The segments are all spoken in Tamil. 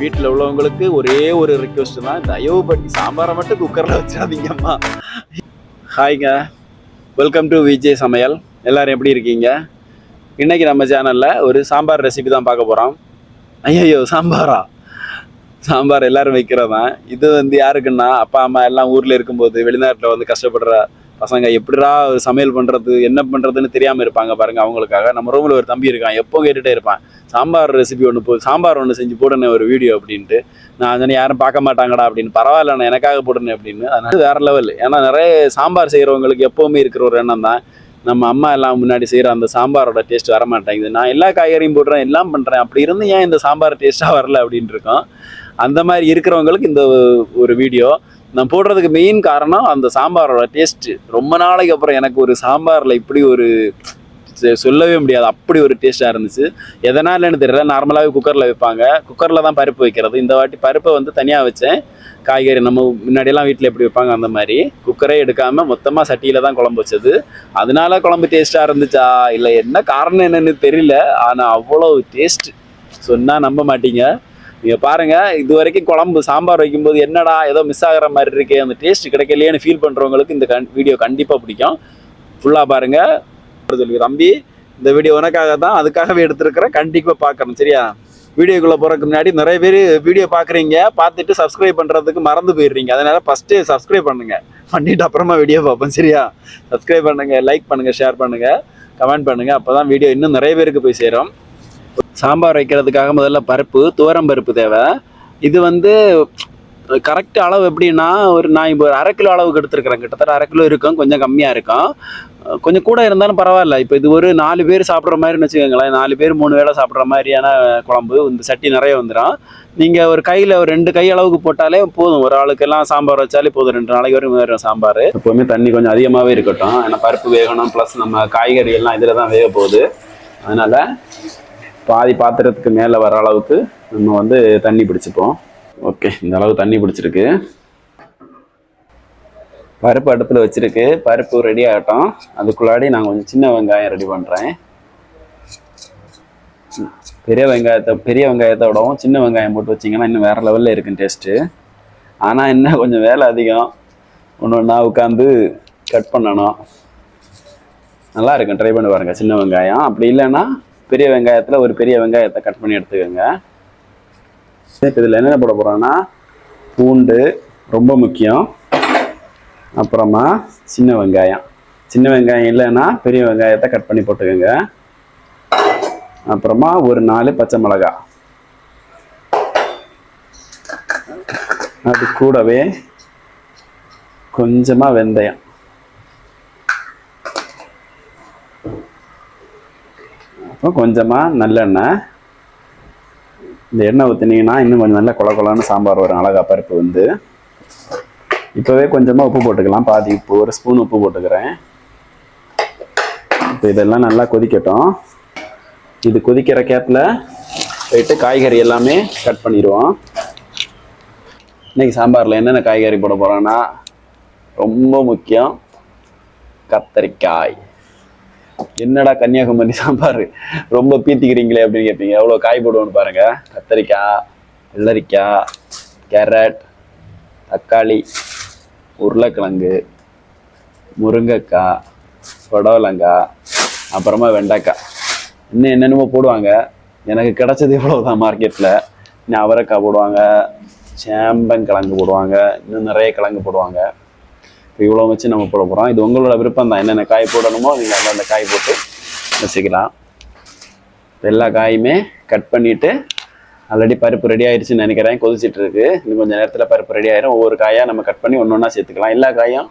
வீட்டில் உள்ளவங்களுக்கு ஒரே ஒரு ரிக்வெஸ்ட் தான் தயவு பண்ணி சாம்பாரை மட்டும் குக்கரில் வச்சிடாதீங்கம்மா ஹாய்ங்க வெல்கம் டு விஜய் சமையல். எல்லோரும் எப்படி இருக்கீங்க? இன்றைக்கி நம்ம சேனலில் ஒரு சாம்பார் ரெசிபி தான் பார்க்க போகிறோம் ஐயோ சாம்பாரா? சாம்பார் எல்லாரும் வைக்கிறதான் இது வந்து யாருக்குன்னா அப்பா அம்மா எல்லாம் ஊரில் இருக்கும்போது வெளிநாட்டில் வந்து கஷ்டப்படுற பசங்க எப்படிடா சமையல் பண்ணுறது என்ன பண்ணுறதுன்னு தெரியாமல் இருப்பாங்க பாருங்கள் அவங்களுக்காக. நம்ம ரூமில் ஒரு தம்பி இருக்கான் எப்போ கேட்டுகிட்டே இருப்பான். சாம்பார் ரெசிபி ஒன்று போ சாம்பார் ஒன்று செஞ்சு போடுனே ஒரு வீடியோ அப்படின்ட்டு. நான் சொன்னேன் யாரும் பார்க்க மாட்டாங்கடா அப்படின்னு பரவாயில்ல நான் எனக்காக போடுனேன் அப்படின்னு. அதனால் வேறு லெவல் ஏன்னா நிறைய சாம்பார் செய்கிறவங்களுக்கு எப்போவுமே இருக்கிற ஒரு எண்ணம் தான். நம்ம அம்மா எல்லாம் முன்னாடி செய்கிற அந்த சாம்பாரோட டேஸ்ட் வர மாட்டேங்குது நான் எல்லா காய்கறியும் போடுறேன் எல்லாம் பண்ணுறேன் அப்படி இருந்து ஏன் இந்த சாம்பார் டேஸ்ட்டாக வரல அப்படின்ட்டு இருக்கோம். அந்த மாதிரி இருக்கிறவங்களுக்கு இந்த ஒரு வீடியோ நான் போடுறதுக்கு மெயின் காரணம் அந்த சாம்பாரோட டேஸ்ட்டு ரொம்ப நாளைக்கு அப்புறம் எனக்கு ஒரு சாம்பாரில் இப்படி ஒரு செ- சொல்லவே முடியாது. அப்படி ஒரு டேஸ்ட்டாக இருந்துச்சு. எதனாலன்னு தெரியல. நார்மலாகவே குக்கரில் வைப்பாங்க. குக்கரில் தான் பருப்பு வைக்கிறது. இந்த வாட்டி பருப்பை வந்து தனியாக வச்சேன். காய்கறி நம்ம முன்னாடியெல்லாம் வீட்டில் எப்படி வைப்பாங்க அந்த மாதிரி. குக்கரே எடுக்காமல் மொத்தமாக சட்டியில் தான் குழம்பு வச்சது. அதனால குழம்பு டேஸ்ட்டாக இருந்துச்சா? இல்லை என்ன காரணம் என்னன்னு தெரியல. ஆனால் அவ்வளோ டேஸ்ட் சொன்னால் நம்ப மாட்டீங்க. நீங்கள் பாருங்கள் இது வரைக்கும் குழம்பு சாம்பார் வைக்கும்போது என்னடா ஏதோ மிஸ் ஆகிற மாதிரி இருக்கே அந்த டேஸ்ட் கிடைக்கலையேன்னு ஃபீல் பண்ணுறவங்களுக்கு இந்த கண் வீடியோ கண்டிப்பாக பிடிக்கும். ஃபுல்லாக பாருங்கள் சொல்லி தம்பி இந்த வீடியோ உனக்காக தான் அதுக்காகவே எடுத்திருக்கிறேன். கண்டிப்பாக பார்க்கணும் சரியா? வீடியோக்குள்ளே போகிறதுக்கு முன்னாடி நிறைய பேர் வீடியோ பார்க்குறீங்க பார்த்துட்டு சப்ஸ்கிரைப் பண்ணுறதுக்கு மறந்து போயிடுறீங்க. அதனால் ஃபஸ்ட்டு சப்ஸ்கிரைப் பண்ணுங்க. பண்ணிவிட்டு அப்புறமா வீடியோ பார்ப்போம் சரியா? சப்ஸ்கிரைப் பண்ணுங்கள் லைக் பண்ணுங்கள் ஷேர் பண்ணுங்கள் கமெண்ட் பண்ணுங்கள் அப்போ தான் வீடியோ இன்னும் நிறைய பேருக்கு போய் சேரும். சாம்பார் வைக்கிறதுக்காக முதல்ல பருப்பு துவரம் பருப்பு தேவை. இது வந்து கரெக்ட் அளவு எப்படின்னா ஒரு நான் இப்போ ஒரு அரை கிலோ அளவுக்கு எடுத்துருக்கிறேன். கிட்டத்தட்ட அரை கிலோ இருக்கும் கொஞ்சம் கம்மியாக இருக்கும். கொஞ்சம் கூட இருந்தாலும் பரவாயில்ல. இப்போ இது ஒரு நாலு பேர் சாப்பிட்ற மாதிரின்னு வச்சுக்கோங்களேன். நாலு பேர் மூணு வேளை சாப்பிட்ற மாதிரியான குழம்பு இந்த சட்டி நிறைய வந்துடும் நீங்கள் ஒரு கையில் ஒரு ரெண்டு கை அளவுக்கு போட்டாலே போதும். ஒரு ஆளுக்கெல்லாம் சாம்பார் வச்சாலே போதும். ரெண்டு நாளைக்கு வரைக்கும் வரும் சாம்பார். எப்போவுமே தண்ணி கொஞ்சம் அதிகமாகவே இருக்கட்டும். ஏன்னா பருப்பு வேகணும் ப்ளஸ் நம்ம காய்கறி எல்லாம் இதில் தான் வேக போகுது. அதனால் பாதி பாத்திரத்துக்கு மேலே வர அளவுக்கு நம்ம வந்து தண்ணி பிடிச்சிப்போம். ஓகே இந்த அளவு தண்ணி பிடிச்சிருக்கு. பருப்பு அடுப்பில் வச்சுருக்கு. பருப்பு ரெடி ஆகட்டும். அதுக்குள்ளாடி நான் கொஞ்சம் சின்ன வெங்காயம் ரெடி பண்ணுறேன் பெரிய வெங்காயத்தை பெரிய வெங்காயத்தை விடவும் சின்ன வெங்காயம் போட்டு வச்சிங்கன்னா இன்னும் வேறு லெவலில் இருக்கும் டேஸ்ட்டு ஆனால் என்ன கொஞ்சம் வேலை அதிகம். ஒன்று ஒன்றா உட்காந்து கட் பண்ணணும். நல்லா இருக்கும். ட்ரை பண்ணி பாருங்கள் சின்ன வெங்காயம். அப்படி இல்லைன்னா பெரிய வெங்காயத்தில் ஒரு பெரிய வெங்காயத்தை கட் பண்ணி எடுத்துக்கோங்க. இப்போ இதில் என்னென்ன போட போகிறோன்னா பூண்டு ரொம்ப முக்கியம். அப்புறமா சின்ன வெங்காயம். சின்ன வெங்காயம் இல்லைன்னா பெரிய வெங்காயத்தை கட் பண்ணி போட்டுக்கோங்க. அப்புறமா ஒரு நாலு பச்சை மிளகா. அது கூடவே கொஞ்சமாக வெந்தயம். இப்போ கொஞ்சமாக நல்லெண்ணெய். இந்த எண்ணெய் ஊற்றினீங்கன்னா இன்னும் கொஞ்சம் நல்லா கொல கொலன்னு சாம்பார் வரும் அழகா பருப்பு வந்து. இப்போவே கொஞ்சமாக உப்பு போட்டுக்கலாம். பாதி உப்பு ஒரு ஸ்பூன் உப்பு போட்டுக்கிறேன். இப்போ இதெல்லாம் நல்லா கொதிக்கட்டும். இது கொதிக்கிற கேப்பில் போயிட்டு காய்கறி எல்லாமே கட் பண்ணிடுவோம். இன்றைக்கி சாம்பாரில் என்னென்ன காய்கறி போட போகிறோன்னா ரொம்ப முக்கியம் கத்தரிக்காய். என்னடா கன்னியாகுமரி சாம்பார்? ரொம்ப பீத்திக்கிறீங்களே அப்படின்னு கேட்பீங்க. எவ்வளோ காய் போடுவோன்னு பாருங்க. கத்தரிக்காய் வெள்ளரிக்காய் கேரட் தக்காளி உருளைக்கிழங்கு முருங்கைக்காய் புடவலங்காய் அப்புறமா வெண்டைக்காய். இன்னும் என்னென்னமோ போடுவாங்க. எனக்கு கிடச்சது இவ்வளோதான் மார்க்கெட்டில் இன்னும் அவரைக்காய் போடுவாங்க. சேம்பங்கிழங்கு போடுவாங்க. இன்னும் நிறைய கிழங்கு போடுவாங்க. இப்போ இவ்வளோ வச்சு நம்ம போட போகிறோம் இது உங்களோட விருப்பம் தான். என்னென்ன காய் போடணுமோ நீங்கள் அந்தந்த காய் போட்டு வச்சுக்கலாம். எல்லா காயுமே கட் பண்ணிவிட்டு ஆல்ரெடி பருப்பு ரெடி ஆயிடுச்சுன்னு நினைக்கிறேன். கொதிச்சிட்டு இருக்கு. இன்னும் கொஞ்சம் நேரத்தில் பருப்பு ரெடி ஆயிரும். ஒவ்வொரு காயாக நம்ம கட் பண்ணி ஒன்று ஒன்றா சேர்த்துக்கலாம். எல்லா காயும்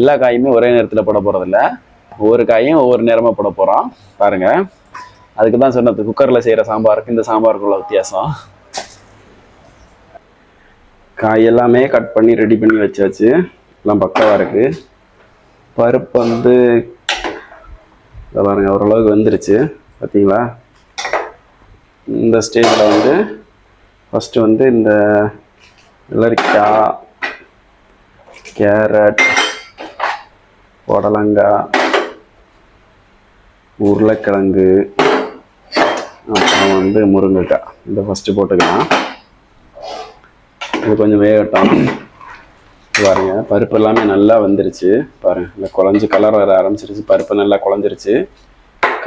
எல்லா காயுமே ஒரே நேரத்தில் போட போகிறதில்ல ஒவ்வொரு காயும் ஒவ்வொரு நேரமாக போட போகிறோம் பாருங்கள் அதுக்கு தான் சொன்னது குக்கரில் செய்கிற சாம்பாருக்கு இந்த சாம்பாருக்குள்ள வித்தியாசம். காய் எல்லாமே கட் பண்ணி ரெடி பண்ணி வச்சாச்சு. எல்லாம் பக்கவாக இருக்கு. பருப்பு வந்து இதை பாருங்க ஓரளவுக்கு வந்துருச்சு. பார்த்தீங்களா இந்த ஸ்டேஜில் வந்து ஃபஸ்ட்டு வந்து இந்த வெள்ளரிக்காய் கேரட் புடலங்காய் உருளைக்கிழங்கு அப்புறம் வந்து முருங்கைக்காய். இதை ஃபஸ்ட்டு போட்டுக்கலாம். இது கொஞ்சம் வேகட்டும். பாருங்க பருப்பு எல்லாமே நல்லா வந்துருச்சு. பாருங்க நல்லா குழஞ்சி கலர் வர ஆரம்பிச்சிருச்சு. பருப்பு நல்லா குழஞ்சிருச்சு.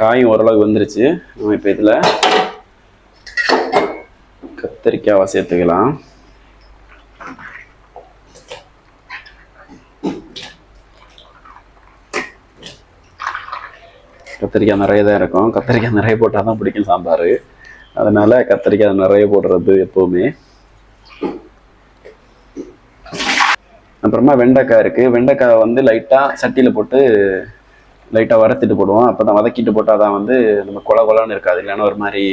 காயும் ஓரளவுக்கு வந்துருச்சு. நம்ம இப்போ இதில் கத்திரிக்காவை சேர்த்துக்கலாம். கத்திரிக்காய் நிறைய தான் இருக்கும். கத்திரிக்காய் நிறைய போட்டால் தான் பிடிக்கும் சாம்பார். அதனால் கத்திரிக்காய் நிறைய போடுறது எப்போவுமே. அப்புறமா வெண்டைக்காய் இருக்குது வெண்டைக்காய் வந்து லைட்டாக சட்டியில் போட்டு லைட்டாக வறுத்துட்டு போடுவோம். அப்போ தான் வதக்கிட்டு போட்டால் தான் வந்து நம்ம கொல கொலன்னு இருக்காது. இல்லைன்னா ஒரு மாதிரி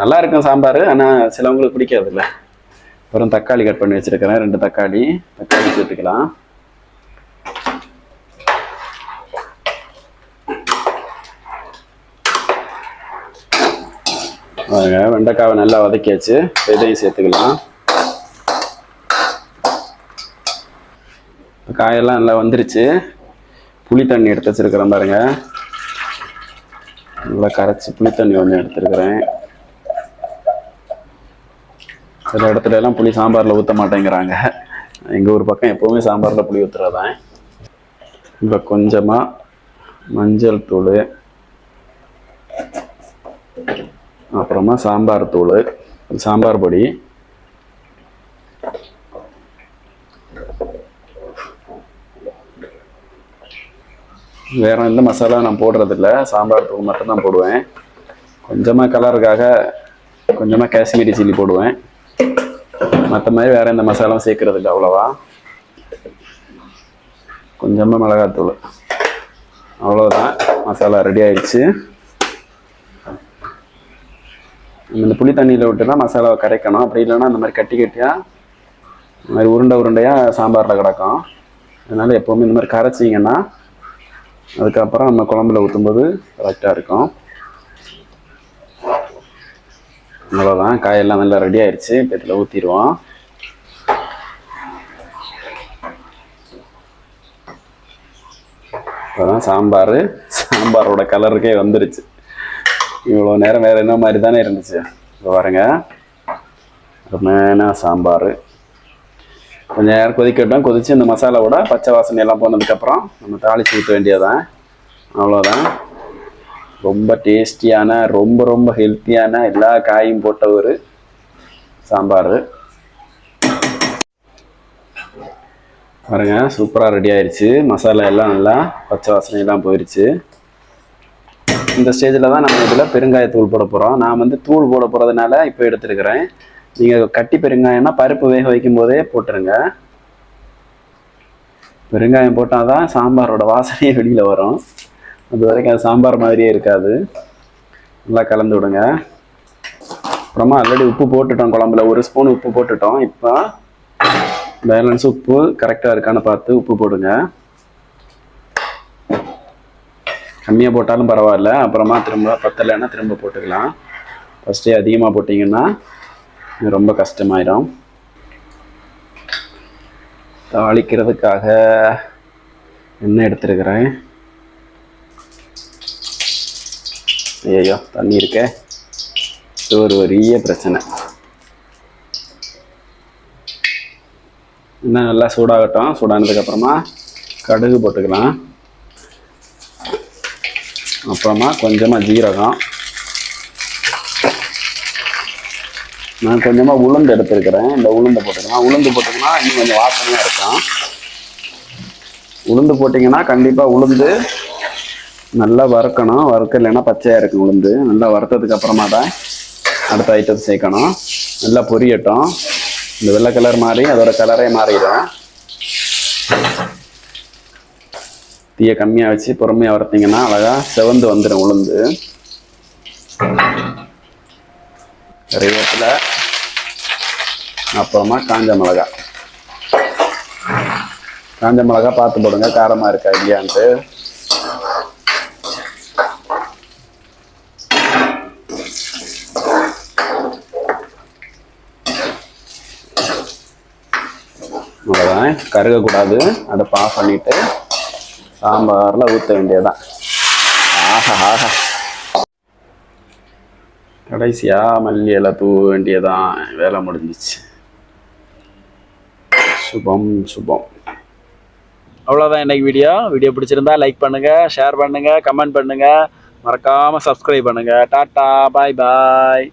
நல்லா இருக்கும் சாம்பார். ஆனால் சிலவங்களுக்கு பிடிக்காது இல்லை அப்புறம் தக்காளி கட் பண்ணி வச்சுருக்கிறேன். ரெண்டு தக்காளி. தக்காளி சேர்த்துக்கலாம். வெண்டைக்காவை நல்லா வதக்கியாச்சு. இதையும் சேர்த்துக்கலாம். காயெல்லாம் நல்லா வந்துருச்சு. புளி தண்ணி எடுத்து வச்சிருக்கிறேன் பாருங்க. நல்லா கரைச்சி புளி தண்ணி ஒன்று எடுத்துருக்கிறேன். சில இடத்துல எல்லாம் புளி சாம்பாரில் ஊற்ற மாட்டேங்கிறாங்க. எங்கள் ஊர் பக்கம் எப்போவுமே சாம்பாரில் புளி ஊற்றுறதான் இப்போ கொஞ்சமாக மஞ்சள் தூள் அப்புறமா சாம்பார் தூள் சாம்பார் பொடி வேறு எந்த மசாலா நான் போடுறதில்ல. சாம்பார் தூள் மட்டும்தான் போடுவேன். கொஞ்சமாக கலருக்காக கொஞ்சமாக காஷ்மீரி சில்லி போடுவேன். மற்ற மாதிரி வேறு எந்த மசாலாவும் சேர்க்கறது இல்லை அவ்வளோவா. கொஞ்சமாக மிளகாத்தூள். அவ்வளோதான் மசாலா ரெடி ஆயிடுச்சு. இந்த புளி தண்ணியில் விட்டு தான் மசாலாவை கரைக்கணும். அப்படி இல்லைன்னா அந்த மாதிரி கட்டி கட்டியாக இந்த மாதிரி உருண்டை உருண்டையாக சாம்பாரில் கிடக்கும். அதனால் எப்போவுமே இந்த மாதிரி கரைச்சிங்கன்னா அதுக்கப்புறம் நம்ம குழம்புல ஊற்றும்போது கரெக்டாக இருக்கும். அவ்வளோதான் காயெல்லாம் நல்லா ரெடி ஆயிடுச்சு இப்போ இதில் ஊற்றிடுவோம் இப்போதான் சாம்பார். சாம்பாரோட கலருக்கே வந்துருச்சு. இவ்வளோ நேரம் வேறு என்ன மாதிரி தானே இருந்துச்சு? இப்போ பாருங்க. அருமையான சாம்பார். கொஞ்சம் நேரம் கொதிக்கட்டும் கொதித்து இந்த மசாலாவோட பச்சை வாசனை எல்லாம் போனதுக்கப்புறம் நம்ம தாளிச்சு ஊற்ற வேண்டியதுதான். அவ்வளோதான் ரொம்ப டேஸ்டியான ரொம்ப ரொம்ப ஹெல்த்தியான எல்லா காயும் போட்ட ஒரு சாம்பார். பாருங்க சூப்பராக ரெடி ஆயிடுச்சு மசாலா எல்லாம் நல்லா பச்சை வாசனையெல்லாம் போயிடுச்சு இந்த ஸ்டேஜில் தான் நம்ம இதில் பெருங்காயத்தூள் போட போகிறோம் நான் வந்து தூள் போட போகிறதுனால இப்போ எடுத்துருக்கிறேன். நீங்கள் கட்டி பெருங்காயம்னா பருப்பு வேக வைக்கும் போதே போட்டுருங்க. பெருங்காயம் போட்டால் தான் சாம்பாரோட வாசனையே வெளியில் வரும். அது வரைக்கும் அது சாம்பார் மாதிரியே இருக்காது. நல்லா கலந்து விடுங்க. அப்புறமா ஆல்ரெடி உப்பு போட்டுட்டோம் குழம்புல. ஒரு ஸ்பூன் உப்பு போட்டுட்டோம். இப்போ பேலன்ஸ் உப்பு கரெக்டாக இருக்கான்னு பார்த்து உப்பு போடுங்க. கம்மியாக போட்டாலும் பரவாயில்ல. அப்புறமா திரும்ப பத்தலைன்னா திரும்ப போட்டுக்கலாம். ஃபஸ்ட்டே அதிகமாக போட்டிங்கன்னா ரொம்ப கஷ்டமாயிடும். தாளிக்கிறதுக்காக எண்ணெய் எடுத்துருக்கிறேன். ஐயோ தண்ணி இருக்கே. இது ஒரு பெரிய பிரச்சனை. இன்னும் நல்லா சூடாகட்டும். சூடானதுக்கப்புறமா கடுகு போட்டுக்கலாம். அப்புறமா கொஞ்சமாக ஜீரகம். நான் கொஞ்சமாக உளுந்து எடுத்துருக்கிறேன். இந்த உளுந்து போட்டுக்கலாம். உளுந்து போட்டுக்கலாம் இன்னும் கொஞ்சம் வாசனையாக இருக்கும். உளுந்து போட்டிங்கன்னா கண்டிப்பாக உளுந்து நல்லா வறுக்கணும். வறுக்க இல்லைன்னா பச்சையாக இருக்கும் உளுந்து. நல்லா வறுத்ததுக்கு அப்புறமா தான் அடுத்த ஐட்டத்தை சேர்க்கணும். நல்லா பொரியட்டும். இந்த வெள்ளை கலர் மாறி அதோட கலரே மாறிடும். தீயை கம்மியாக வச்சு பொறுமையாக வறுத்தீங்கன்னா அழகா செவந்து வந்துடும் உளுந்து. கறிவேப்பிலை அப்புறமா காஞ்ச மிளகா. காஞ்ச மிளகா பார்த்து போடுங்க காரமாக இருக்கா இல்லையான்ட்டு. அவ்வளோதான் கருகக்கூடாது. அதை பாஸ் பண்ணிட்டு சாம்பாரில் ஊற்ற வேண்டியதுதான். ஆஹா ஆஹா. கடைசியாக மல்லி இலை தூவ வேண்டியதான் வேலை முடிஞ்சிச்சு. சுபம் சுபம். அவ்வளோதான் இன்னைக்கு வீடியோ வீடியோ பிடிச்சிருந்தா லைக் பண்ணுங்கள் ஷேர் பண்ணுங்கள் கமெண்ட் பண்ணுங்கள் மறக்காமல் சப்ஸ்கிரைப் பண்ணுங்கள் டாட்டா பாய் பாய்